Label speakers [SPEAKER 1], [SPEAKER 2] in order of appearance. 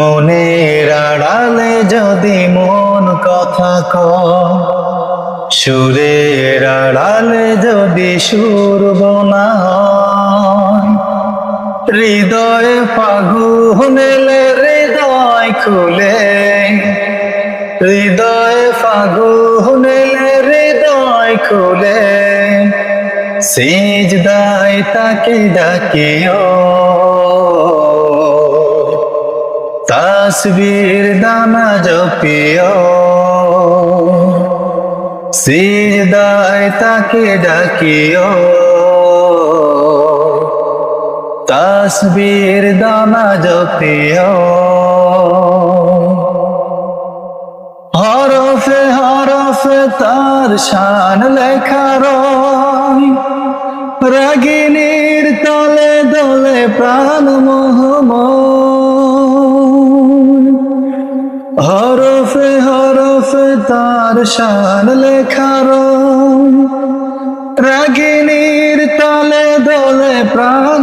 [SPEAKER 1] মনের আড়ালে যদি মন কথা ক সুরের আড়ালে যদি সুর বনা হৃদয়ে ফাগুনেলে হৃদয় খুলে, হৃদয়ে ফাগুনেলে হৃদয় খুলে, সিজদায় তাকে ডাকিও। তাসবীর দানা জপিও সিজদায় তাকে ডাকিও। তাসবীর দানা জপিও হরফে হরফে তার শান লেখা রয়। রাগিনীর তলে দলে প্রাণ মোহময় হরফে হরফে তার শান লেখা রয় রাগিনীর তলে দলে প্রাণ